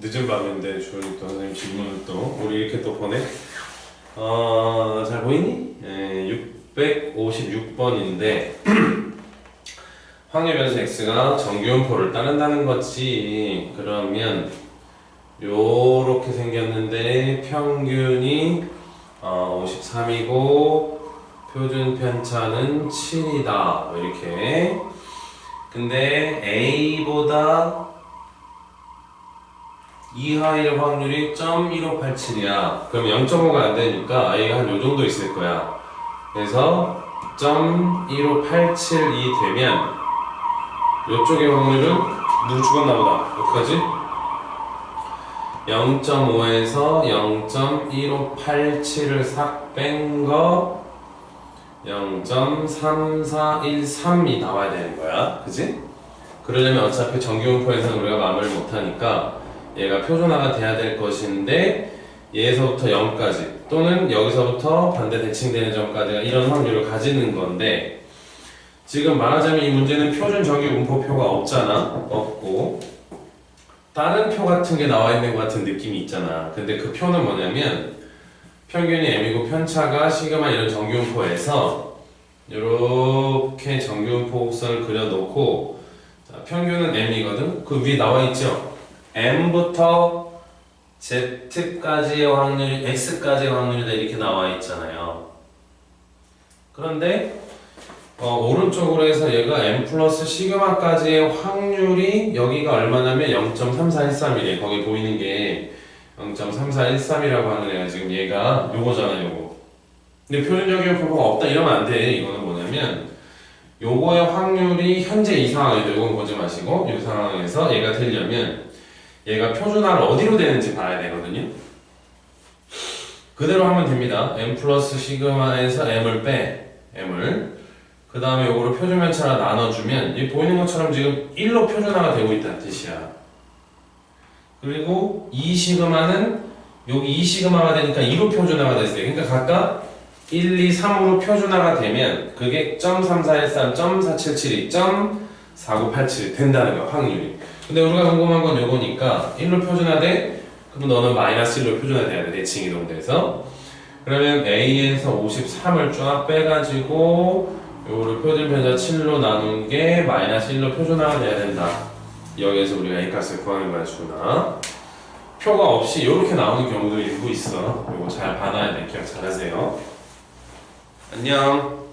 늦은 밤인데 주원이 또 선생님 질문을 또 우리 이렇게 또 보내. 어, 잘 보이니? 예, 656번인데 확률 변수 x가 정규분포를 따른다는 거지. 그러면 요렇게 생겼는데 평균이 어, 53이고 표준 편차는 7이다. 이렇게. 근데 a보다 이하일 확률이 0.1587이야. 그럼 0.5가 안 되니까 a가 한 요 정도 있을 거야. 그래서 0.1587이 되면 요쪽의 확률은 누구 죽었나 보다. 어떡하지? 0.5에서 0.1587을 싹 뺀 거 0.3413이 나와야 되는 거야. 그지? 그러려면 어차피 정규분포에서는 우리가 마음을 못하니까 얘가 표준화가 돼야 될 것인데 얘에서부터 0까지 또는 여기서부터 반대 대칭되는 점까지가 이런 확률을 가지는 건데 지금 말하자면 이 문제는 표준 정규 분포표가 없잖아. 없고 다른 표 같은 게 나와 있는 것 같은 느낌이 있잖아. 근데 그 표는 뭐냐면 평균이 m이고 편차가 시그마 이런 정규 분포에서 이렇게 정규 분포 곡선을 그려놓고 자, 평균은 m이거든. 그 위에 나와 있죠 m부터 z까지의 확률이 x까지의 확률이다 이렇게 나와 있잖아요. 그런데 어, 오른쪽으로 해서 얘가 m 플러스 시그마까지의 확률이 여기가 얼마냐면 0.3413이래. 거기 보이는 게 0.3413이라고 하는 애가 지금 얘가 요거잖아 요거. 근데 표준적인 표가 없다 이러면 안 돼. 이거는 뭐냐면 요거의 확률이 현재 이 상황이죠. 이건 보지 마시고 이 상황에서 얘가 되려면 얘가 표준화를 어디로 되는지 봐야 되거든요. 그대로 하면 됩니다. m 플러스 시그마에서 m을 빼 m을 그 다음에 이거를 표준 편차라 나눠주면 이 보이는 것처럼 지금 1로 표준화가 되고 있다는 뜻이야. 그리고 이 시그마는 여기 이 시그마가 되니까 2로 표준화가 됐어요. 그러니까 각각 1, 2, 3으로 표준화가 되면 그게 .341, 3, .4772, 4987 된다는 거 확률이. 근데 우리가 궁금한 건 요거니까 1로 표준화돼? 그럼 너는 마이너스 1로 표준화돼야 돼 대칭 이동돼서. 그러면 A에서 53을 쫙 빼가지고 요거를 표준 편자 7로 나눈 게 마이너스 1로 표준화가 돼야 된다. 여기에서 우리가 A값을 구하는 거야 주나 표가 없이 이렇게 나오는 경우도 일부 있어. 요거 잘 받아야 돼. 기억 잘하세요. 안녕.